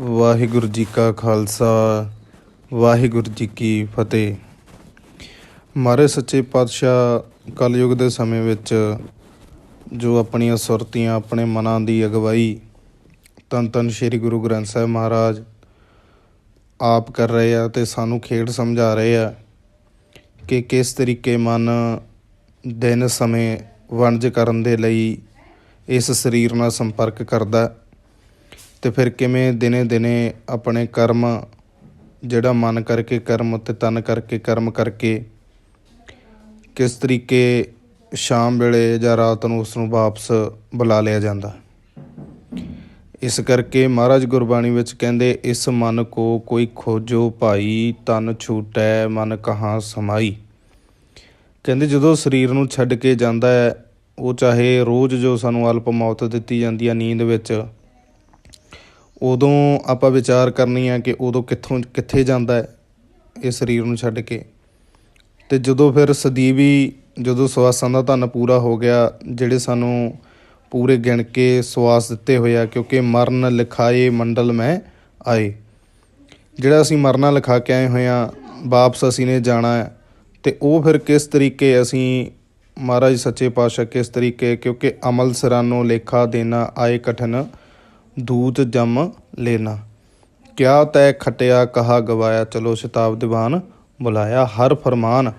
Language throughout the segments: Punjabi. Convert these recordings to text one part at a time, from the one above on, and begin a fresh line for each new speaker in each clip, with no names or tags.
ਵਾਹਿਗੁਰੂ ਜੀ ਕਾ ਖਾਲਸਾ, ਵਾਹਿਗੁਰੂ ਜੀ ਕੀ ਫਤਿਹ। ਮਾਰੇ ਸੱਚੇ ਪਾਤਸ਼ਾਹ ਕਲਯੁਗ ਦੇ ਸਮੇਂ ਵਿੱਚ ਜੋ ਆਪਣੀਆਂ ਸੁਰਤੀਆਂ, ਆਪਣੇ ਮਨਾਂ ਦੀ ਅਗਵਾਈ ਤਨ ਤਨ ਸ੍ਰੀ ਗੁਰੂ ਗ੍ਰੰਥ ਸਾਹਿਬ ਮਹਾਰਾਜ ਆਪ ਕਰ ਰਹੇ ਆ ਤੇ ਸਾਨੂੰ ਖੇਡ ਸਮਝਾ ਰਹੇ ਆ ਕਿ ਕਿਸ ਤਰੀਕੇ ਮਨ ਦਿਨ ਸਮੇਂ ਵਣਜ ਕਰਨ ਦੇ ਲਈ ਇਸ ਸਰੀਰ ਨਾਲ ਸੰਪਰਕ ਕਰਦਾ। ਹੈ ਅਤੇ ਫਿਰ ਕਿਵੇਂ ਦਿਨੇ ਦਿਨੇ ਆਪਣੇ ਕਰਮ, ਜਿਹੜਾ ਮਨ ਕਰਕੇ ਕਰਮ ਅਤੇ ਤਨ ਕਰਕੇ ਕਰਮ ਕਰਕੇ ਕਿਸ ਤਰੀਕੇ ਸ਼ਾਮ ਵੇਲੇ ਜਾਂ ਰਾਤ ਨੂੰ ਉਸ ਨੂੰ ਵਾਪਸ ਬੁਲਾ ਲਿਆ ਜਾਂਦਾ? ਇਸ ਕਰਕੇ ਮਹਾਰਾਜ ਗੁਰਬਾਣੀ ਵਿੱਚ ਕਹਿੰਦੇ, ਇਸ ਮਨ ਕੋ ਕੋਈ ਖੋਜੋ ਭਾਈ, ਤਨ ਛੂਟੈ, ਮਨ ਕਹਾਂ ਸਮਾਈ। ਕਹਿੰਦੇ, ਜਦੋਂ ਸਰੀਰ ਨੂੰ ਛੱਡ ਕੇ ਜਾਂਦਾ ਹੈ, ਉਹ ਚਾਹੇ ਰੋਜ਼ ਜੋ ਸਾਨੂੰ ਅਲਪ ਮੌਤ ਦਿੱਤੀ ਜਾਂਦੀ ਹੈ ਨੀਂਦ ਵਿੱਚ ਉਦੋਂ ਆਪਾਂ ਵਿਚਾਰ ਕਰਨੀ ਆ ਕਿ ਉਦੋਂ ਕਿੱਥੋਂ, ਕਿੱਥੇ ਜਾਂਦਾ ਹੈ ਇਹ ਸਰੀਰ ਨੂੰ ਛੱਡ ਕੇ। ਤੇ ਜਦੋਂ ਫਿਰ ਸਦੀਵੀ, ਜਦੋਂ ਸਵਾਸਾਂ ਦਾ ਧਨ ਪੂਰਾ ਹੋ ਗਿਆ, ਜਿਹੜੇ ਸਾਨੂੰ ਪੂਰੇ ਗਿਣ ਕੇ ਸਵਾਸ ਦਿੱਤੇ ਹੋਏ ਆ, ਕਿਉਂਕਿ ਮਰਨ, ਲਿਖਾਏ ਮੰਡਲ ਮੈਂ ਆਏ। ਜਿਹੜਾ ਅਸੀਂ ਮਰਨਾ, ਲਿਖਾ ਕੇ ਆਏ ਹੋਏ ਆ, ਵਾਪਸ ਅਸੀਂ ਨੇ ਜਾਣਾ ਹੈ। ਤੇ ਉਹ ਫਿਰ ਕਿਸ ਤਰੀਕੇ ਅਸੀਂ, ਮਹਾਰਾਜ ਸੱਚੇ ਪਾਤਸ਼ਾਹ ਕਿਸ ਤਰੀਕੇ, ਕਿਉਂਕਿ ਅਮਲ ਸਰਾਨੋ ਲੇਖਾ ਦੇਣਾ ਆਏ ਕਠਨ ਦੂਤ ਜਮ ਲੈਣਾ ਕਿਆ ਤੈ ਖਟਿਆ ਕਹਾ ਗਵਾਇਆ। ਚਲੋ ਸ਼ਤਾਬ ਦੀਵਾਨ ਬੁਲਾਇਆ। ਹਰ ਫਰਮਾਨ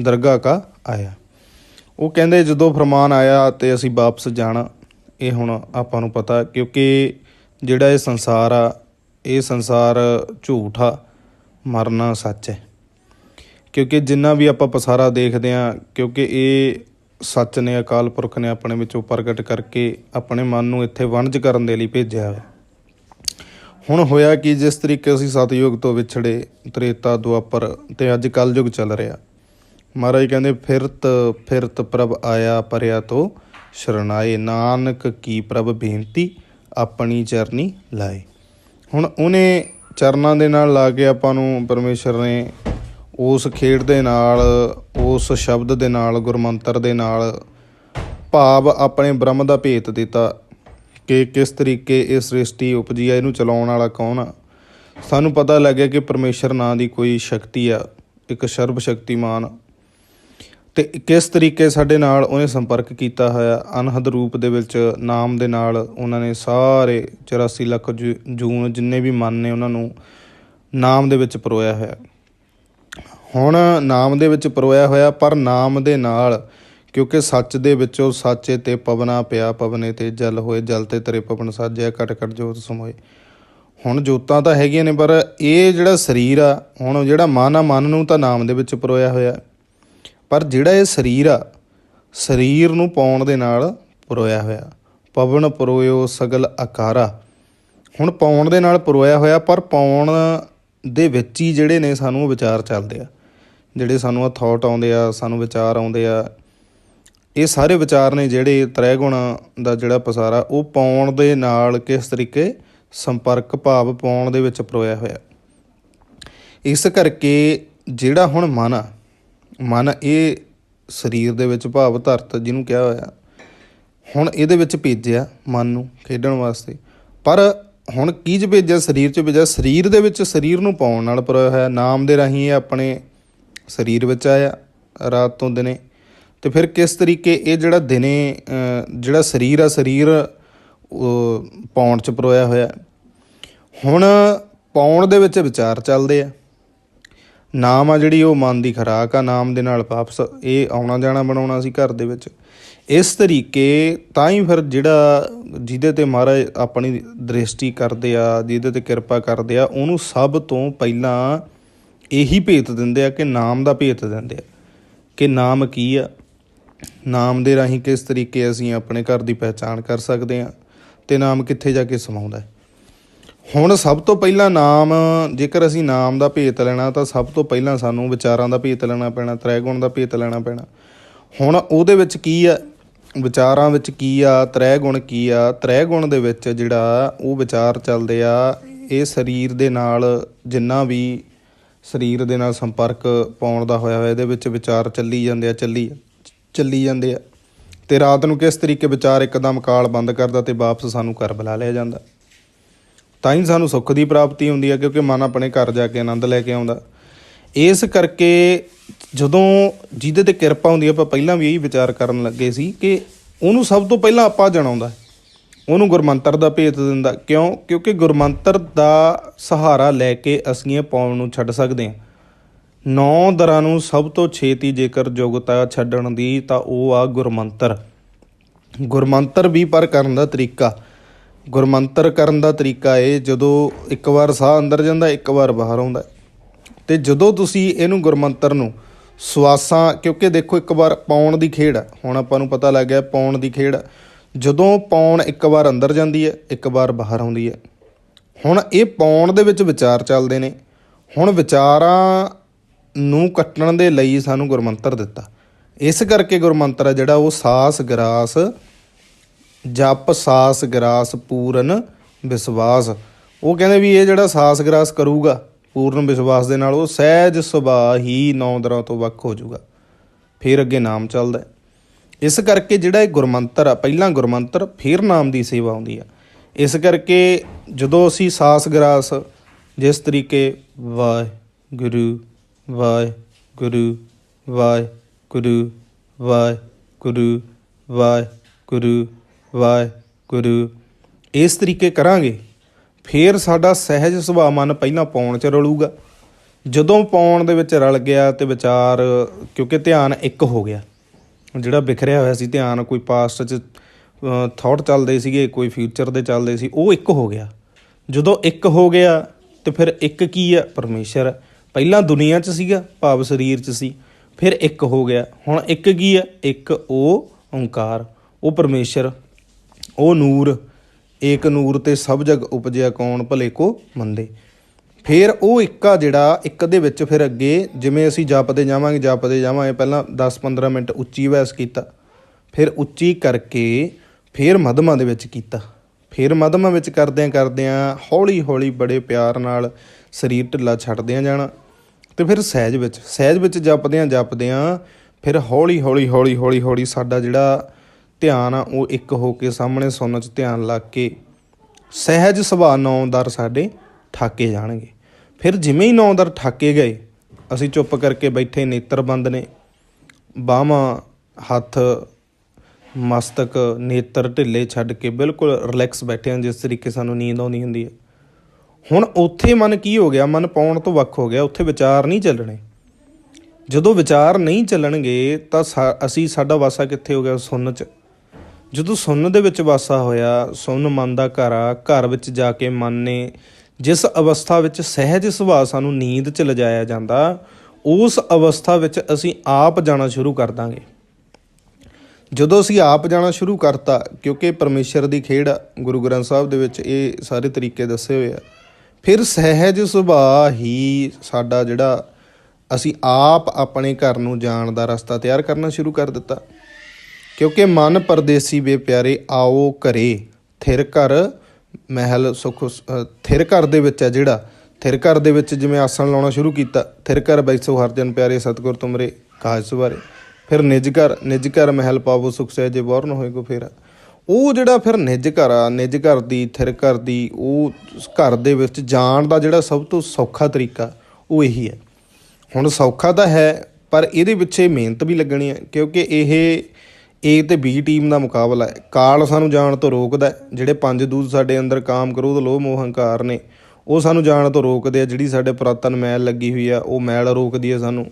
ਦਰਗਾਹ ਕਾ ਆਇਆ। ਉਹ ਕਹਿੰਦੇ, ਜਦੋਂ ਫਰਮਾਨ ਆਇਆ ਤੇ ਅਸੀਂ ਵਾਪਸ ਜਾਣਾ। ਇਹ ਹੁਣ ਆਪਾਂ ਨੂੰ ਪਤਾ, ਕਿਉਂਕਿ ਜਿਹੜਾ ਇਹ ਸੰਸਾਰ ਆ, ਇਹ ਸੰਸਾਰ ਝੂਠ ਆ, ਮਰਨਾ ਸੱਚ ਹੈ। ਕਿਉਂਕਿ ਜਿੰਨਾ ਵੀ ਆਪਾਂ ਪਸਾਰਾ ਦੇਖਦੇ ਆ ਕਿਉਂਕਿ ਇਹ ਸੱਚ ਨੇ ਅਕਾਲ ਪੁਰਖ ਨੇ ਆਪਣੇ ਵਿੱਚੋਂ ਪ੍ਰਗਟ ਕਰਕੇ ਆਪਣੇ ਮਨ ਨੂੰ ਇੱਥੇ ਵਣਜ ਕਰਨ ਦੇ ਲਈ ਭੇਜਿਆ ਹੈ। ਹੁਣ ਹੋਇਆ ਕਿ, ਜਿਸ ਤਰੀਕੇ ਅਸੀਂ ਸਤਯੁਗ ਤੋਂ ਵਿਛੜੇ, ਤ੍ਰੇਤਾ, ਦੁਆਪਰ ਤੇ ਅੱਜ ਕਲਯੁਗ ਚੱਲ ਰਿਹਾ। ਮਹਾਰਾਜ ਕਹਿੰਦੇ, ਫਿਰਤ ਫਿਰਤ ਪ੍ਰਭ ਆਇਆ ਪਰਿਆ ਤੋਂ ਸ਼ਰਨਾਏ। ਨਾਨਕ ਕੀ ਪ੍ਰਭ ਬੇਨਤੀ, ਆਪਣੀ ਚਰਨੀ ਲਾਏ। ਹੁਣ ਉਹਨੇ ਚਰਨਾਂ ਦੇ ਨਾਲ ਲਾ ਕੇ ਆਪਾਂ ਨੂੰ ਪਰਮੇਸ਼ਰ ਨੇ ਉਸ ਖੇਡ ਦੇ ਨਾਲ, ਉਸ ਸ਼ਬਦ ਦੇ ਨਾਲ, ਗੁਰਮੰਤਰ ਦੇ ਨਾਲ ਭਾਵ ਆਪਣੇ ਬ੍ਰਹਮ ਦਾ ਭੇਤ ਦਿੱਤਾ ਕਿ ਕਿਸ ਤਰੀਕੇ ਇਹ ਸ੍ਰਿਸ਼ਟੀ ਉਪਜੀ ਆ ਇਹਨੂੰ ਚਲਾਉਣ ਵਾਲਾ ਕੌਣ ਆ? ਸਾਨੂੰ ਪਤਾ ਲੱਗਿਆ ਕਿ ਪਰਮੇਸ਼ਰ ਨਾਂ ਦੀ ਕੋਈ ਸ਼ਕਤੀ ਆ, ਇੱਕ ਸਰਬ ਸ਼ਕਤੀਮਾਨ। ਤੇ ਕਿਸ ਤਰੀਕੇ ਸਾਡੇ ਨਾਲ ਉਹਨੇ ਸੰਪਰਕ ਕੀਤਾ ਹੋਇਆ, ਅਨਹਦ ਰੂਪ ਦੇ ਵਿੱਚ, ਨਾਮ ਦੇ ਨਾਲ, ਉਹਨਾਂ ਨੇ ਸਾਰੇ 84 ਲੱਖ ਜੂ- ਜੂਨ ਜਿੰਨੇ ਵੀ ਮਨ ਨੇ ਉਹਨਾਂ ਨੂੰ ਨਾਮ ਦੇ ਵਿੱਚ ਪਰੋਇਆ ਹੋਇਆ। ਹੁਣ ਨਾਮ ਦੇ ਵਿੱਚ ਪਰੋਇਆ ਹੋਇਆ, ਪਰ ਨਾਮ ਦੇ ਨਾਲ, ਕਿਉਂਕਿ ਸੱਚ ਦੇ ਵਿੱਚੋਂ ਸਾਚੇ ਤੇ ਪਵਨਾ ਪਿਆ, ਪਵਨੇ ਤੇ ਜਲ ਹੋਏ, ਜਲ ਤੇ ਤਰੇ ਪਵਨ ਸਾਜਿਆ, ਘਟ ਘਟ ਜੋਤ ਸਮੋਏ। ਹੁਣ ਜੋਤਾਂ ਤਾਂ ਹੈਗੀਆਂ ਨੇ, ਪਰ ਇਹ ਜਿਹੜਾ ਸਰੀਰ ਆ, ਹੁਣ ਜਿਹੜਾ ਮਨ ਆ, ਮਨ ਨੂੰ ਤਾਂ ਨਾਮ ਦੇ ਵਿੱਚ ਪਰੋਇਆ ਹੋਇਆ। ਪਰ ਜਿਹੜਾ ਇਹ ਸਰੀਰ ਆ, ਸਰੀਰ ਨੂੰ ਪਾਉਣ ਦੇ ਨਾਲ ਪਰੋਇਆ ਹੋਇਆ। ਪਵਨ ਪਰੋਇਓ ਸਗਲ ਆਕਾਰਾ ਹੁਣ ਪਾਉਣ ਦੇ ਨਾਲ ਪਰੋਇਆ ਹੋਇਆ, ਪਰ ਪਾਉਣ ਦੇ ਵਿੱਚ ਹੀ ਜਿਹੜੇ ਨੇ ਸਾਨੂੰ ਵਿਚਾਰ ਚੱਲਦੇ ਆ। ਜਿਹੜੇ ਸਾਨੂੰ ਆ ਥਾਟ ਆਉਂਦੇ ਆ, ਸਾਨੂੰ ਵਿਚਾਰ ਆਉਂਦੇ ਆ, ਇਹ ਸਾਰੇ ਵਿਚਾਰ ਨੇ ਜਿਹੜੇ ਤ੍ਰੈ ਗੁਣ ਦਾ ਜਿਹੜਾ ਪਸਾਰਾ, ਉਹ ਪਾਉਣ ਦੇ ਨਾਲ ਕਿਸ ਤਰੀਕੇ ਸੰਪਰਕ ਭਾਵ ਪਾਉਣ ਦੇ ਵਿੱਚ ਪਰੋਇਆ ਹੋਇਆ। ਇਸ ਕਰਕੇ ਜਿਹੜਾ ਹੁਣ ਮਨ ਆ, ਮਨ ਇਹ ਸਰੀਰ ਦੇ ਵਿੱਚ ਭਾਵ ਧਰਤ ਜਿਹਨੂੰ ਕਿਹਾ ਹੋਇਆ, ਹੁਣ ਇਹਦੇ ਵਿੱਚ ਭੇਜਿਆ ਮਨ ਨੂੰ ਖੇਡਣ ਵਾਸਤੇ। ਪਰ ਹੁਣ ਕੀ ਚ ਭੇਜਿਆ? ਸਰੀਰ ਚ ਭੇਜਿਆ। ਸਰੀਰ ਦੇ ਵਿੱਚ ਸਰੀਰ ਨੂੰ ਪਾਉਣ ਨਾਲ ਪਰੋਇਆ ਹੋਇਆ। ਨਾਮ ਦੇ ਰਾਹੀਂ ਇਹ ਆਪਣੇ ਸਰੀਰ ਵਿੱਚ ਆਇਆ ਰਾਤ ਤੋਂ ਦਿਨੇ। ਤੇ ਫਿਰ ਕਿਸ ਤਰੀਕੇ ਇਹ ਜਿਹੜਾ ਦਿਨੇ ਜਿਹੜਾ ਸਰੀਰ ਆ, ਸਰੀਰ ਉਹ ਪਾਉਣ ਚ ਪਰੋਇਆ ਹੋਇਆ। ਹੁਣ ਪਾਉਣ ਦੇ ਵਿੱਚ ਵਿਚਾਰ ਚੱਲਦੇ ਆ। ਨਾਮ ਆ ਜਿਹੜੀ ਉਹ ਮਨ ਦੀ ਖਰਾਕ ਆ, ਨਾਮ ਦੇ ਨਾਲ ਵਾਪਸ ਇਹ ਆਉਣਾ ਜਾਣਾ, ਬਣਾਉਣਾ ਸੀ ਘਰ ਦੇ ਵਿੱਚ। ਇਸ ਤਰੀਕੇ ਤਾਂ ਹੀ ਫਿਰ ਜਿਹੜਾ ਜਿਹਦੇ ਤੇ ਮਹਾਰਾਜ ਆਪਣੀ ਦ੍ਰਿਸ਼ਟੀ ਕਰਦੇ ਆ, ਜਿਹਦੇ ਤੇ ਕਿਰਪਾ ਕਰਦੇ ਆ, ਉਹਨੂੰ ਸਭ ਤੋਂ ਪਹਿਲਾਂ ਇਹੀ ਭੇਤ ਦਿੰਦੇ ਆ ਕਿ ਨਾਮ ਦਾ ਭੇਤ ਦਿੰਦੇ ਆ। ਕਿ ਨਾਮ ਕੀ ਆ? ਨਾਮ ਦੇ ਰਾਹੀਂ ਕਿਸ ਤਰੀਕੇ ਅਸੀਂ ਆਪਣੇ ਘਰ ਦੀ ਪਹਿਚਾਣ ਕਰ ਸਕਦੇ ਆ ਤੇ ਨਾਮ ਕਿੱਥੇ ਜਾ ਕੇ ਸਮਾਉਂਦਾ ਹੈ। ਹੁਣ ਸਭ ਤੋਂ ਪਹਿਲਾਂ ਨਾਮ, ਜੇਕਰ ਅਸੀਂ ਨਾਮ ਦਾ ਭੇਤ ਲੈਣਾ ਤਾਂ ਸਭ ਤੋਂ ਪਹਿਲਾਂ ਸਾਨੂੰ ਵਿਚਾਰਾਂ ਦਾ ਭੇਤ ਲੈਣਾ ਪੈਣਾ, ਤ੍ਰੈਗੁਣ ਦਾ ਭੇਤ ਲੈਣਾ ਪੈਣਾ। ਹੁਣ ਉਹਦੇ ਵਿੱਚ ਕੀ ਆ? ਵਿਚਾਰਾਂ ਵਿੱਚ ਕੀ ਆ? ਤ੍ਰੈਗੁਣ ਕੀ ਆ? ਤ੍ਰੈਗੁਣ ਦੇ ਵਿੱਚ ਜਿਹੜਾ ਉਹ ਵਿਚਾਰ ਚੱਲਦੇ ਆ, ਇਹ ਸਰੀਰ ਦੇ ਨਾਲ ਜਿੰਨਾ ਵੀ ਸਰੀਰ ਦੇ ਨਾਲ ਸੰਪਰਕ ਪਾਉਣ ਦਾ ਹੋਇਆ ਹੋਇਆ, ਇਹਦੇ ਵਿੱਚ ਵਿਚਾਰ ਚੱਲੀ ਜਾਂਦੇ ਆ, ਚੱਲੀ ਚੱਲੀ ਜਾਂਦੇ ਆ। ਤੇ ਰਾਤ ਨੂੰ ਕਿਸ ਤਰੀਕੇ ਵਿਚਾਰ ਇੱਕਦਮ ਕਾਲ ਬੰਦ ਕਰਦਾ ਤੇ ਵਾਪਸ ਸਾਨੂੰ ਘਰ ਬੁਲਾ ਲਿਆ ਜਾਂਦਾ। ਤਾਂ ਹੀ ਸਾਨੂੰ ਸੁੱਖ ਦੀ ਪ੍ਰਾਪਤੀ ਹੁੰਦੀ ਹੈ ਕਿਉਂਕਿ ਮਨ ਆਪਣੇ ਘਰ ਜਾ ਕੇ ਆਨੰਦ ਲੈ ਕੇ ਆਉਂਦਾ। ਇਸ ਕਰਕੇ ਜਦੋਂ ਜਿਹਦੇ ਤੇ ਕਿਰਪਾ ਹੁੰਦੀ ਹੈ ਆਪਾਂ ਪਹਿਲਾਂ ਵੀ ਇਹੀ ਵਿਚਾਰ ਕਰਨ ਲੱਗੇ ਸੀ ਕਿ ਉਹਨੂੰ ਸਭ ਤੋਂ ਪਹਿਲਾਂ ਆਪਾਂ ਜਣਾਉਂਦਾ। ਉਹਨੂੰ ਗੁਰਮੰਤਰ ਦਾ ਭੇਤ ਦਿੰਦਾ। ਕਿਉਂ? ਕਿਉਂਕਿ ਗੁਰਮੰਤਰ ਦਾ ਸਹਾਰਾ ਲੈ ਕੇ ਅਸੀਂ ਇਹ ਪਾਉਣ ਨੂੰ ਛੱਡ ਸਕਦੇ ਹਾਂ। ਨੌ ਦਰਾਂ ਨੂੰ ਸਭ ਤੋਂ ਛੇਤੀ ਜੇਕਰ ਯੋਗਤਾ ਛੱਡਣ ਦੀ ਤਾਂ ਉਹ ਆ ਗੁਰਮੰਤਰ। ਗੁਰਮੰਤਰ ਵੀ ਪਰ ਕਰਨ ਦਾ ਤਰੀਕਾ। ਗੁਰਮੰਤਰ ਕਰਨ ਦਾ ਤਰੀਕਾ ਇਹ ਜਦੋਂ ਇੱਕ ਵਾਰ ਸਾਹ ਅੰਦਰ ਜਾਂਦਾ, ਇੱਕ ਵਾਰ ਬਾਹਰ ਆਉਂਦਾ। ਤੇ ਜਦੋਂ ਤੁਸੀਂ ਇਹਨੂੰ ਗੁਰਮੰਤਰ ਨੂੰ ਸਵਾਸਾਂ, ਕਿਉਂਕਿ ਦੇਖੋ ਇੱਕ ਵਾਰ ਪਾਉਣ ਦੀ ਖੇਡ ਹੁਣ ਆਪਾਂ ਨੂੰ ਪਤਾ ਲੱਗ ਗਿਆ ਪਾਉਣ ਦੀ ਖੇਡ ਜਦੋਂ ਪਾਉਣ ਇੱਕ ਵਾਰ ਅੰਦਰ ਜਾਂਦੀ ਹੈ, ਇੱਕ ਵਾਰ ਬਾਹਰ ਆਉਂਦੀ ਹੈ। ਹੁਣ ਇਹ ਪਾਉਣ ਦੇ ਵਿੱਚ ਵਿਚਾਰ ਚੱਲਦੇ ਨੇ। ਹੁਣ ਵਿਚਾਰਾਂ ਨੂੰ ਕੱਟਣ ਦੇ ਲਈ ਸਾਨੂੰ ਗੁਰਮੰਤਰ ਦਿੱਤਾ। ਇਸ ਕਰਕੇ ਗੁਰਮੰਤਰ ਹੈ ਜਿਹੜਾ ਉਹ ਸਾਸ ਗਰਾਸ, ਜਪ, ਸਾਸ ਗਰਾਸ, ਪੂਰਨ ਵਿਸ਼ਵਾਸ। ਉਹ ਕਹਿੰਦੇ ਵੀ ਇਹ ਜਿਹੜਾ ਸਾਸ ਗਰਾਸ ਕਰੂਗਾ, ਪੂਰਨ ਵਿਸ਼ਵਾਸ ਦੇ ਨਾਲ ਉਹ ਸਹਿਜ ਸੁਭਾਅ ਹੀ ਨੌ ਦਰਾਂ ਤੋਂ ਵੱਖ ਹੋ ਜਾਊਗਾ। ਫਿਰ ਅੱਗੇ ਨਾਮ ਚੱਲਦਾ ਇਸ ਕਰਕੇ ਜਿਹੜਾ ਇਹ ਗੁਰਮੰਤਰ ਆ, ਪਹਿਲਾਂ ਗੁਰਮੰਤਰ, ਫਿਰ ਨਾਮ ਦੀ ਸੇਵਾ ਆਉਂਦੀ ਆ। ਇਸ ਕਰਕੇ ਜਦੋਂ ਅਸੀਂ ਸਾਸ ਗਰਾਸ, ਜਿਸ ਤਰੀਕੇ ਵਾਹਿ ਗੁਰੂ ਵਾਹਿ ਵਾਹਿਗੁਰੂ ਵਾਹਿਗੁਰੂ ਵਾਹਿਗੁਰੂ ਵਾਹਿਗੁਰੂ ਵਾਹਿਗੁਰੂ ਵਾਹਿਗੁਰੂ, ਇਸ ਤਰੀਕੇ ਕਰਾਂਗੇ, ਫਿਰ ਸਾਡਾ ਸਹਿਜ ਸੁਭਾਅ ਮਨ ਪਹਿਲਾਂ ਪਾਉਣ ਚ ਰਲੂਗਾ। ਜਦੋਂ ਪਾਉਣ ਦੇ ਵਿੱਚ ਰਲ ਗਿਆ ਤੇ ਵਿਚਾਰ, ਕਿਉਂਕਿ ਧਿਆਨ ਇੱਕ ਹੋ ਗਿਆ। ਜਿਹੜਾ ਬਿਖਰਿਆ ਹੋਇਆ ਸੀ ਧਿਆਨ, ਕੋਈ ਪਾਸਟ ਚ ਥਾਟ ਚੱਲਦੇ ਸੀਗੇ, ਕੋਈ ਫਿਊਚਰ ਦੇ ਚੱਲਦੇ ਸੀ, ਉਹ ਇੱਕ ਹੋ ਗਿਆ। ਜਦੋਂ ਇੱਕ ਹੋ ਗਿਆ, ਤੇ ਫਿਰ ਇੱਕ ਕੀ ਹੈ ਪਰਮੇਸ਼ਰ। ਪਹਿਲਾਂ ਦੁਨੀਆ 'ਚ ਸੀਗਾ, ਭਾਵ ਸਰੀਰ 'ਚ ਸੀ, ਫਿਰ ਇੱਕ ਹੋ ਗਿਆ। ਹੁਣ ਇੱਕ ਕੀ ਹੈ ਇੱਕ ਉਹ ਓੰਕਾਰ, ਉਹ ਪਰਮੇਸ਼ਰ, ਉਹ ਨੂਰ। ਏਕ ਨੂਰ ਤੇ ਸਭ ਜਗ ਉਪਜਿਆ ਕੌਣ? ਭਲੇ ਕੋ ਮੰਦੇ। ਫਿਰ ਉਹ ਇੱਕਾ ਜਿਹੜਾ ਇੱਕ ਦੇ ਵਿੱਚ ਫਿਰ ਅੱਗੇ ਜਿਵੇਂ ਅਸੀਂ ਜਪਦੇ ਜਾਵਾਂਗੇ ਜਪਦੇ ਜਾਵਾਂਗੇ, ਪਹਿਲਾਂ 10-15 ਮਿੰਟ ਉੱਚੀ ਵੈਸ ਕੀਤਾ, ਫਿਰ ਉੱਚੀ ਕਰਕੇ ਫਿਰ ਮਧਮਾ ਦੇ ਵਿੱਚ ਕੀਤਾ। ਫਿਰ ਮਧਮਾ ਵਿੱਚ ਕਰਦਿਆਂ ਕਰਦਿਆਂ ਹੌਲੀ ਹੌਲੀ ਬੜੇ ਪਿਆਰ ਨਾਲ ਸਰੀਰ ਢਿੱਲਾ ਛੱਡਦਿਆਂ ਜਾਣਾ ਤੇ ਫਿਰ ਸਹਿਜ ਵਿੱਚ ਸਹਿਜ ਵਿੱਚ ਜਪਦਿਆਂ ਜਪਦਿਆਂ ਫਿਰ ਹੌਲੀ ਹੌਲੀ ਹੌਲੀ ਹੌਲੀ ਹੌਲੀ ਸਾਡਾ ਜਿਹੜਾ ਧਿਆਨ ਆ, ਉਹ ਇੱਕ ਹੋ ਕੇ ਸਾਹਮਣੇ ਸੁਣਨ 'ਚ ਧਿਆਨ ਲਾ ਕੇ ਸਹਿਜ ਸੁਭਾਅ ਨੌ ਦਰ ਸਾਡੇ ਠਾਕੇ ਜਾਣਗੇ। ਫਿਰ ਜਿਵੇਂ ਹੀ ਨੌ ਦਰ ਠਾਕੇ ਗਏ, ਅਸੀਂ ਚੁੱਪ ਕਰਕੇ ਬੈਠੇ ਨੇਤਰ ਬੰਦ ਨੇ ਬਾਹਾਂ ਹੱਥ, ਮਸਤਕ, ਨੇਤਰ ਢਿੱਲੇ ਛੱਡ ਕੇ ਬਿਲਕੁਲ ਰਿਲੈਕਸ ਬੈਠੇ ਹਾਂ ਜਿਸ ਤਰੀਕੇ ਸਾਨੂੰ ਨੀਂਦ ਆਉਂਦੀ ਹੁੰਦੀ ਹੈ। ਹੁਣ ਉੱਥੇ ਮਨ ਕੀ ਹੋ ਗਿਆ? ਮਨ ਪਾਉਣ ਤੋਂ ਵੱਖ ਹੋ ਗਿਆ। ਉੱਥੇ ਵਿਚਾਰ ਨਹੀਂ ਚੱਲਣੇ। ਜਦੋਂ ਵਿਚਾਰ ਨਹੀਂ ਚੱਲਣਗੇ, ਤਾਂ ਸਾ- ਅਸੀਂ ਸਾਡਾ ਵਾਸਾ ਕਿੱਥੇ ਹੋ ਗਿਆ? ਸੁਣਨ ਚ। ਜਦੋਂ ਸੁਣਨ ਦੇ ਵਿੱਚ ਵਾਸਾ ਹੋਇਆ ਸੁਣ ਮਨ ਦਾ ਘਰ ਆ। ਘਰ ਵਿੱਚ ਜਾ ਕੇ ਮਨ ਨੇ ਜਿਸ ਅਵਸਥਾ ਵਿੱਚ ਸਹਿਜ ਸੁਭਾਅ ਸਾਨੂੰ ਨੀਂਦ ਚ ਲਿਜਾਇਆ ਜਾਂਦਾ ਉਸ ਅਵਸਥਾ ਵਿੱਚ ਅਸੀਂ ਆਪ ਜਾਣਾ ਸ਼ੁਰੂ ਕਰ ਦਾਂਗੇ। ਜਦੋਂ ਅਸੀਂ ਆਪ ਜਾਣਾ ਸ਼ੁਰੂ ਕਰਤਾ ਕਿਉਂਕਿ ਪਰਮੇਸ਼ਰ ਦੀ ਖੇਡ ਆ, ਗੁਰੂ ਗ੍ਰੰਥ ਸਾਹਿਬ ਦੇ ਵਿੱਚ ਇਹ ਸਾਰੇ ਤਰੀਕੇ ਦੱਸੇ ਹੋਏ ਆ ਫਿਰ ਸਹਿਜ ਸੁਭਾਅ ਹੀ ਸਾਡਾ ਜਿਹੜਾ ਅਸੀਂ ਆਪ ਆਪਣੇ ਘਰ ਨੂੰ ਜਾਣ ਦਾ ਰਸਤਾ ਤਿਆਰ ਕਰਨਾ ਸ਼ੁਰੂ ਕਰ ਦਿੱਤਾ। ਕਿਉਂਕਿ ਮਨ ਪਰਦੇਸੀ ਵੇ ਪਿਆਰੇ ਆਓ ਘਰੇ ਥਿਰ ਘਰ ਮਹਿਲ ਸੁਖ ਥਿਰ ਘਰ ਦੇ ਵਿੱਚ ਹੈ ਜਿਹੜਾ। ਥਿਰ ਘਰ ਦੇ ਵਿੱਚ ਜਿਵੇਂ ਆਸਣ ਲਾਉਣਾ ਸ਼ੁਰੂ ਕੀਤਾ, ਥਿਰ ਘਰ ਬੈਸੋ ਹਰਜਨ ਪਿਆਰੇ ਸਤਿਗੁਰ ਤੁਮਰੇ ਕਾਜ ਸੁਵਾਰੇ। ਫਿਰ ਨਿਜ ਘਰ ਨਿਜ ਘਰ ਮਹਿਲ ਪਾਵੋ ਸੁਖ ਸਹਿਜੇ ਬੋਰਨ ਹੋਏ ਕੋ ਫੇਰਾ। ਉਹ ਜਿਹੜਾ ਫਿਰ ਨਿਜ ਘਰ ਆ, ਨਿਜ ਘਰ ਦੀ, ਥਿਰ ਘਰ ਦੀ, ਉਹ ਘਰ ਦੇ ਵਿੱਚ ਜਾਣ ਦਾ ਜਿਹੜਾ ਸਭ ਤੋਂ ਸੌਖਾ ਤਰੀਕਾ, ਉਹ ਇਹੀ ਹੈ। ਹੁਣ ਸੌਖਾ ਤਾਂ ਹੈ, ਪਰ ਇਹਦੇ ਪਿੱਛੇ ਮਿਹਨਤ ਵੀ ਲੱਗਣੀ ਹੈ, ਕਿਉਂਕਿ ਇਹ ਏ ਤੇ ਬੀ ਟੀਮ ਦਾ ਮੁਕਾਬਲਾ ਹੈ। ਕਾਲ ਸਾਨੂੰ ਜਾਣ ਤੋਂ ਰੋਕਦਾ ਜਿਹੜੇ ਪੰਜ ਦੂਤ ਸਾਡੇ ਅੰਦਰ ਕਾਮ ਕ੍ਰੋਧ ਲੋਭ, ਮੋਹ, ਹੰਕਾਰ ਨੇ। ਉਹ ਸਾਨੂੰ ਜਾਣ ਤੋਂ ਰੋਕਦੇ ਆ। ਜਿਹੜੀ ਸਾਡੇ ਪੁਰਾਤਨ ਮੈਲ ਲੱਗੀ ਹੋਈ ਆ, ਉਹ ਮੈਲ ਰੋਕਦੀ ਹੈ ਸਾਨੂੰ।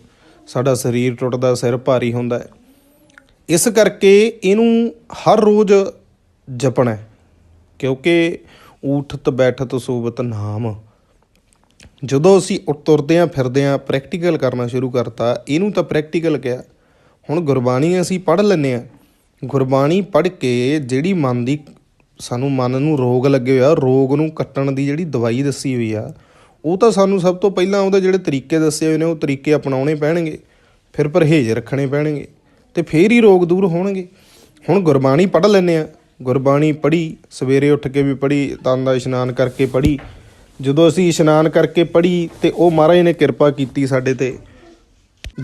ਸਾਡਾ ਸਰੀਰ ਟੁੱਟਦਾ, ਸਿਰ ਭਾਰੀ ਹੁੰਦਾ ਹੈ। ਇਸ ਕਰਕੇ ਇਹਨੂੰ ਹਰ ਰੋਜ਼ ਜਪਣਾ ਹੈ। ਕਿਉਂਕਿ ਊਠਤ, ਬੈਠਤ, ਸੋਬਤ ਨਾਮ। ਜਦੋਂ ਅਸੀਂ ਉੱਠ ਤੁਰਦੇ ਆਂ, ਫਿਰਦੇ ਆਂ ਪ੍ਰੈਕਟੀਕਲ ਕਰਨਾ ਸ਼ੁਰੂ ਕਰਤਾ, ਇਹਨੂੰ ਤਾਂ ਪ੍ਰੈਕਟੀਕਲ ਕਿਹਾ। ਹੁਣ ਗੁਰਬਾਣੀ ਅਸੀਂ ਪੜ੍ਹ ਲੈਂਦੇ ਆਂ। ਗੁਰਬਾਣੀ ਪੜ੍ਹ ਕੇ ਜਿਹੜੀ ਮਨ ਦੀ ਸਾਨੂੰ ਮਨ ਨੂੰ ਰੋਗ ਲੱਗੇ ਹੋਇਆ ਰੋਗ ਨੂੰ ਕੱਟਣ ਦੀ ਜਿਹੜੀ ਦਵਾਈ ਦੱਸੀ ਹੋਈ ਆ, ਉਹ ਤਾਂ ਸਾਨੂੰ ਸਭ ਤੋਂ ਪਹਿਲਾਂ ਉਹਦੇ ਜਿਹੜੇ ਤਰੀਕੇ ਦੱਸੇ ਹੋਏ ਨੇ, ਉਹ ਤਰੀਕੇ ਅਪਣਾਉਣੇ ਪੈਣਗੇ, ਫਿਰ ਪਰਹੇਜ਼ ਰੱਖਣੇ ਪੈਣਗੇ ਤੇ ਫੇਰ ਹੀ ਰੋਗ ਦੂਰ ਹੋਣਗੇ। ਹੁਣ ਗੁਰਬਾਣੀ ਪੜ੍ਹ ਲੈਂਦੇ ਆ, ਗੁਰਬਾਣੀ ਪੜ੍ਹੀ, ਸਵੇਰੇ ਉੱਠ ਕੇ ਵੀ ਪੜ੍ਹੀ, ਤਨ ਦਾ ਇਸ਼ਨਾਨ ਕਰਕੇ ਪੜ੍ਹੀ, ਜਦੋਂ ਅਸੀਂ ਇਸ਼ਨਾਨ ਕਰਕੇ ਪੜ੍ਹੀ ਤੇ ਉਹ ਮਹਾਰਾਜ ਨੇ ਕਿਰਪਾ ਕੀਤੀ ਸਾਡੇ ਤੇ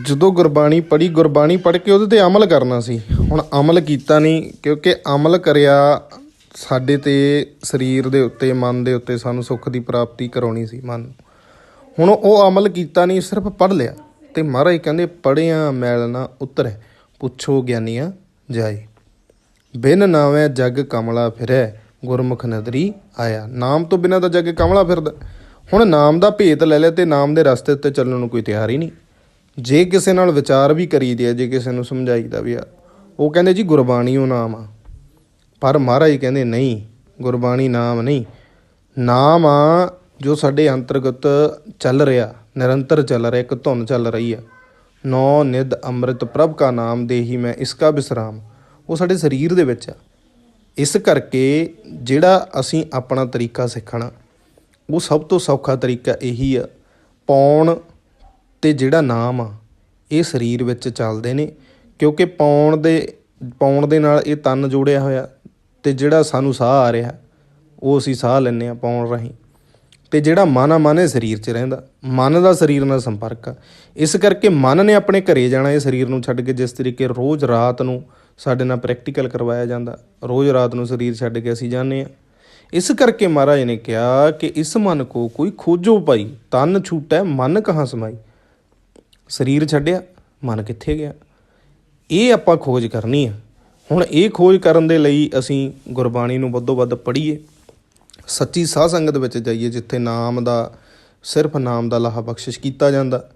ਜਦੋਂ ਗੁਰਬਾਣੀ ਪੜ੍ਹੀ, ਗੁਰਬਾਣੀ ਪੜ੍ਹ ਕੇ ਉਹਦੇ ਤੇ ਅਮਲ ਕਰਨਾ ਸੀ। ਹੁਣ ਅਮਲ ਕੀਤਾ ਨਹੀਂ, ਕਿਉਂਕਿ ਅਮਲ ਕਰਿਆ ਸਾਡੇ ਤੇ ਸਰੀਰ ਦੇ ਉੱਤੇ, ਮਨ ਦੇ ਉੱਤੇ ਸਾਨੂੰ ਸੁੱਖ ਦੀ ਪ੍ਰਾਪਤੀ ਕਰਾਉਣੀ ਸੀ ਮਨ ਨੂੰ। ਹੁਣ ਉਹ ਅਮਲ ਕੀਤਾ ਨਹੀਂ, ਸਿਰਫ ਪੜ੍ਹ ਲਿਆ। ਤੇ ਮਹਾਰਾਜ ਕਹਿੰਦੇ ਪੜਿਆ ਮੈਲ ਨਾ ਉਤਰੈ, ਪੁੱਛੋ ਗਿਆਨੀਆਂ ਜਾਏ। ਬਿਨ ਨਾਵੇਂ ਜਗ ਕਮਲਾ ਫਿਰੈ, ਗੁਰਮੁਖ ਨਦਰੀ ਆਇਆ। ਨਾਮ ਤੋਂ ਬਿਨਾਂ ਤਾਂ ਜੱਗ ਕਮਲਾ ਫਿਰਦਾ। ਹੁਣ ਨਾਮ ਦਾ ਭੇਤ ਲੈ ਲੈ ਤੇ ਨਾਮ ਦੇ ਰਸਤੇ ਉੱਤੇ ਚੱਲਣ ਨੂੰ ਕੋਈ ਤਿਆਰ ਹੀ ਨਹੀਂ। ਜੇ ਕਿਸੇ ਨਾਲ ਵਿਚਾਰ ਵੀ ਕਰੀਦੇ ਆ ਜੇ ਕਿਸੇ ਨੂੰ ਸਮਝਾਈਦਾ ਵੀ ਆ, ਉਹ ਕਹਿੰਦੇ ਜੀ ਗੁਰਬਾਣੀ ਉਹ ਨਾਮ ਆ। ਪਰ ਮਹਾਰਾਜ ਕਹਿੰਦੇ ਨਹੀਂ, ਗੁਰਬਾਣੀ ਨਾਮ ਨਹੀਂ। ਨਾਮ ਆ ਜੋ ਸਾਡੇ ਅੰਤਰਗਤ ਚੱਲ ਰਿਹਾ, ਨਿਰੰਤਰ ਚੱਲ ਰਿਹਾ, ਇੱਕ ਧੁਨ ਚੱਲ ਰਹੀ ਆ। ਨੌ ਨਿਧ ਅੰਮ੍ਰਿਤ ਪ੍ਰਭ ਕਾ ਨਾਮ ਦੇਹੀ ਮੈਂ ਇਸਕਾ ਵਿਸਰਾਮ ਉਹ ਸਾਡੇ ਸਰੀਰ ਦੇ ਵਿੱਚ ਆ। ਇਸ ਕਰਕੇ ਜਿਹੜਾ ਅਸੀਂ ਆਪਣਾ ਤਰੀਕਾ ਸਿੱਖਣਾ, ਉਹ ਸਭ ਤੋਂ ਸੌਖਾ ਤਰੀਕਾ ਇਹੀ ਆ। ਪੌਣ ਤੇ ਜਿਹੜਾ ਨਾਮ ਆ, ਇਹ ਸਰੀਰ ਵਿੱਚ ਚੱਲਦੇ ਨੇ, ਕਿਉਂਕਿ ਪਾਉਣ ਦੇ ਪਾਉਣ ਦੇ ਨਾਲ ਇਹ ਤਨ ਜੋੜਿਆ ਹੋਇਆ ਤੇ ਜਿਹੜਾ ਸਾਨੂੰ ਸਾਹ ਆ ਰਿਹਾ, ਉਹ ਅਸੀਂ ਸਾਹ ਲੈਂਦੇ ਆ ਪਾਉਣ ਰਾਹੀਂ। ਤੇ ਜਿਹੜਾ ਮਨ ਆ, ਮਨ ਇਹ ਸਰੀਰ 'ਚ ਰਹਿੰਦਾ, ਮਨ ਦਾ ਸਰੀਰ ਨਾਲ ਸੰਪਰਕ ਆ। ਇਸ ਕਰਕੇ ਮਨ ਨੇ ਆਪਣੇ ਘਰੇ ਜਾਣਾ, ਇਹ ਸਰੀਰ ਨੂੰ ਛੱਡ ਕੇ ਜਿਸ ਤਰੀਕੇ ਰੋਜ਼ ਰਾਤ ਨੂੰ ਸਾਡੇ ਨਾਲ ਪ੍ਰੈਕਟੀਕਲ ਕਰਵਾਇਆ ਜਾਂਦਾ, ਰੋਜ਼ ਰਾਤ ਨੂੰ ਸਰੀਰ ਛੱਡ ਕੇ ਅਸੀਂ ਜਾਂਦੇ ਆ ਇਸ ਕਰਕੇ ਮਹਾਰਾਜ ਨੇ ਕਿਹਾ ਕਿ ਇਸ ਮਨ ਕੋ ਕੋਈ ਖੋਜੋ ਭਾਈ, ਤਨ ਛੂਟੈ, ਮਨ ਕਹਾਂ ਸਮਾਈ। ਸਰੀਰ ਛੱਡਿਆ, ਮਨ ਕਿੱਥੇ ਗਿਆ? ਇਹ ਆਪਾਂ ਖੋਜ ਕਰਨੀ ਆ। ਹੁਣ ਇਹ ਖੋਜ ਕਰਨ ਦੇ ਲਈ ਅਸੀਂ ਗੁਰਬਾਣੀ ਨੂੰ ਵੱਧੋ ਵੱਧ ਪੜ੍ਹੀਏ। ਸੱਚੀ ਸਾਧ ਸੰਗਤ ਵਿੱਚ ਜਾਈਏ, ਜਿੱਥੇ ਨਾਮ ਦਾ, ਸਿਰਫ ਨਾਮ ਦਾ ਲਾਹਾ ਬਖਸ਼ਿਸ਼ ਕੀਤਾ ਜਾਂਦਾ।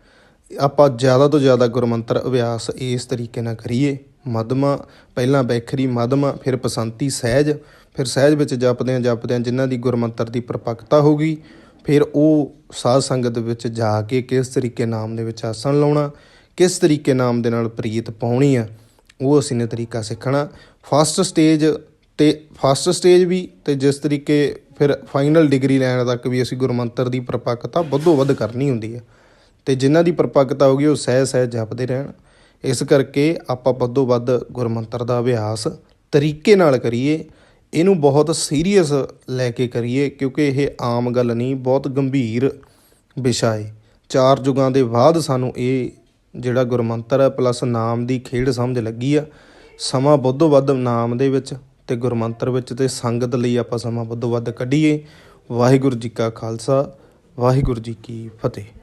ਆਪਾਂ ਜ਼ਿਆਦਾ ਤੋਂ ਜ਼ਿਆਦਾ ਗੁਰਮੰਤਰ ਅਭਿਆਸ ਇਸ ਤਰੀਕੇ ਨਾਲ ਕਰੀਏ। ਮਧਮਾ ਪਹਿਲਾਂ ਬੈਖਰੀ ਮਧਮਾ ਫਿਰ ਪਸੰਤੀ ਸਹਿਜ। ਫਿਰ ਸਹਿਜ ਵਿੱਚ ਜਪਦੇ ਆਂ ਜਪਦੇ ਆਂ ਜਿਨ੍ਹਾਂ ਦੀ ਗੁਰਮੰਤਰ ਦੀ ਪਰਪੱਕਤਾ ਹੋ ਗਈ ਫਿਰ ਉਹ ਸਾਧ ਸੰਗਤ ਵਿੱਚ ਜਾ ਕੇ ਕਿਸ ਤਰੀਕੇ ਨਾਮ ਦੇ ਵਿੱਚ ਆਸਣ ਲਾਉਣਾ, ਕਿਸ ਤਰੀਕੇ ਨਾਮ ਦੇ ਨਾਲ ਪ੍ਰੀਤ ਪਾਉਣੀ ਆ, ਉਹ ਅਸੀਂ ਨੇ ਤਰੀਕਾ ਸਿੱਖਣਾ। ਫਸਟ ਸਟੇਜ ਤੇ ਫਸਟ ਸਟੇਜ ਵੀ ਤੇ ਜਿਸ ਤਰੀਕੇ ਫਿਰ ਫਾਈਨਲ ਡਿਗਰੀ ਲੈਣ ਤੱਕ ਵੀ ਅਸੀਂ ਗੁਰਮੰਤਰ ਦੀ ਪ੍ਰਪੱਕਤਾ ਵੱਧੋ ਵੱਧ ਕਰਨੀ ਹੁੰਦੀ ਹੈ ਤੇ ਜਿਨ੍ਹਾਂ ਦੀ ਪ੍ਰਪੱਕਤਾ ਹੋਗੀ ਉਹ ਸਹਿ ਸਹਿ ਜਪਦੇ ਰਹਿਣ। ਇਸ ਕਰਕੇ ਆਪਾਂ ਵੱਧੋ ਵੱਧ ਗੁਰਮੰਤਰ ਦਾ ਅਭਿਆਸ ਤਰੀਕੇ ਨਾਲ ਕਰੀਏ। ਇਹਨੂੰ ਬਹੁਤ ਸੀਰੀਅਸ ਲੈ ਕੇ ਕਰੀਏ, ਕਿਉਂਕਿ ਇਹ ਆਮ ਗੱਲ ਨਹੀਂ, ਬਹੁਤ ਗੰਭੀਰ ਵਿਸ਼ਾ ਹੈ। ਚਾਰ ਯੁਗਾਂ ਦੇ ਬਾਅਦ ਸਾਨੂੰ ਇਹ ਜਿਹੜਾ ਗੁਰਮੰਤਰ ਹੈ ਪਲੱਸ ਨਾਮ ਦੀ ਖੇਡ ਸਮਝ ਲੱਗੀ ਆ। ਸਮਾਂ ਵੱਧੋ ਵੱਧ ਨਾਮ ਦੇ ਵਿੱਚ ਤੇ ਗੁਰਮੰਤਰ ਵਿੱਚ ਤੇ ਸੰਗਤ ਲਈ ਆਪਾਂ ਸਮਾਂ ਵੱਧੋ ਵੱਧ ਕੱਢੀਏ। ਵਾਹਿਗੁਰੂ ਜੀ ਕਾ ਖਾਲਸਾ, ਵਾਹਿਗੁਰੂ ਜੀ ਕੀ ਫਤਿਹ।